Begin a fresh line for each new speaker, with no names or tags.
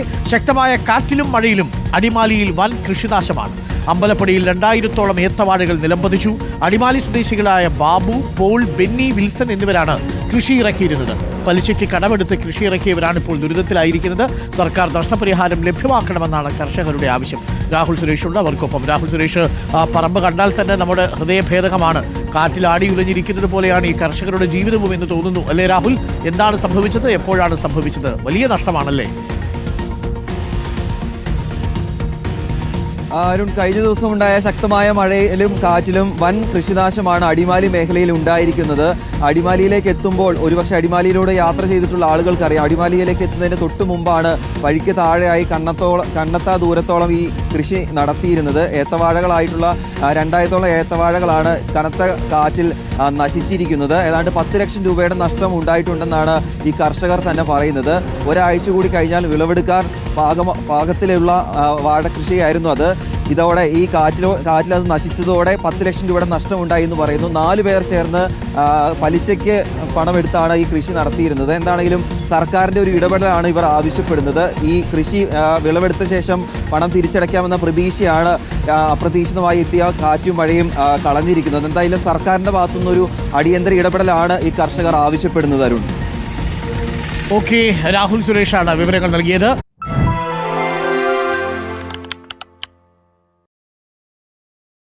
ശക്തമായ കാറ്റിലും മഴയിലും അടിമാലിയിൽ വൻ കൃഷിനാശമാണ്. അമ്പലപ്പടിയിൽ രണ്ടായിരത്തോളം ഏത്തവാഴകൾ നിലംപതിച്ചു. അടിമാലി സ്വദേശികളായ ബാബു പോൾ ബെന്നി വിൽസൺ എന്നിവരാണ് കൃഷി ഇറക്കിയിരുന്നത്. പലിശയ്ക്ക് കടമെടുത്ത് കൃഷി ഇറക്കിയവരാണ് ഇപ്പോൾ ദുരിതത്തിലായിരിക്കുന്നത്. സർക്കാർ നഷ്ടപരിഹാരം ലഭ്യമാക്കണമെന്നാണ് കർഷകരുടെ ആവശ്യം. രാഹുൽ സുരേഷ് ഉണ്ട് അവർക്കൊപ്പം. രാഹുൽ സുരേഷ് പറമ്പ് കണ്ടാൽ തന്നെ നമ്മുടെ ഹൃദയഭേദകമാണ്. കാറ്റിൽ ആടി ഉലഞ്ഞിരിക്കുന്നത് പോലെയാണ് ഈ കർഷകരുടെ ജീവിതവും എന്ന് തോന്നുന്നു. അല്ലേ രാഹുൽ? എന്താണ് സംഭവിച്ചത്? എപ്പോഴാണ് സംഭവിച്ചത്? വലിയ നഷ്ടമാണല്ലേ?
അരുൺ കഴിഞ്ഞ ദിവസം ഉണ്ടായ ശക്തമായ മഴയിലും കാറ്റിലും വൻ കൃഷിനാശമാണ് അടിമാലി മേഖലയിൽ ഉണ്ടായിരിക്കുന്നത്. അടിമാലിയിലേക്ക് എത്തുമ്പോൾ ഒരുപക്ഷെ അടിമാലിയിലൂടെ യാത്ര ചെയ്തിട്ടുള്ള ആളുകൾക്കറിയാം. അടിമാലിയിലേക്ക് എത്തുന്നതിന് തൊട്ട് മുമ്പാണ് വഴിക്ക് താഴെയായി കണ്ണത്തോളം കണ്ണത്താ ദൂരത്തോളം ഈ കൃഷി നടത്തിയിരുന്നത്. ഏത്തവാഴകളായിട്ടുള്ള രണ്ടായിരത്തോളം ഏത്തവാഴകളാണ് കനത്ത കാറ്റിൽ നശിച്ചിരിക്കുന്നത്. ഏതാണ്ട് പത്ത് ലക്ഷം രൂപയുടെ നഷ്ടം ഉണ്ടായിട്ടുണ്ടെന്നാണ് ഈ കർഷകർ തന്നെ പറയുന്നത്. ഒരാഴ്ച കൂടി കഴിഞ്ഞാൽ വിളവെടുക്കാൻ പാകം പാകത്തിലുള്ള വാട വാഴകൃഷിയായിരുന്നു അത്. ഇതോടെ ഈ കാറ്റിലോ കാറ്റിൽ അത് നശിച്ചതോടെ പത്ത് ലക്ഷം രൂപയുടെ നഷ്ടം ഉണ്ടായി എന്ന് പറയുന്നു. നാല് പേർ ചേർന്ന് പലിശയ്ക്ക് പണമെടുത്താണ് ഈ കൃഷി നടത്തിയിരുന്നത്. എന്താണെങ്കിലും സർക്കാരിന്റെ ഒരു ഇടപെടലാണ് ഇവർ ആവശ്യപ്പെടുന്നത്. ഈ കൃഷി വിളവെടുത്ത ശേഷം പണം തിരിച്ചടയ്ക്കാമെന്ന പ്രതീക്ഷയാണ് അപ്രതീക്ഷിതമായി എത്തിയ കാറ്റും മഴയും കളഞ്ഞിരിക്കുന്നത്. എന്തായാലും സർക്കാരിന്റെ ഭാഗത്തുനിന്നൊരു അടിയന്തര ഇടപെടലാണ് ഈ കർഷകർ ആവശ്യപ്പെടുന്നത് അരുൺ.
ഓക്കെ രാഹുൽ സുരേഷാണ് വിവരങ്ങൾ നൽകിയത്.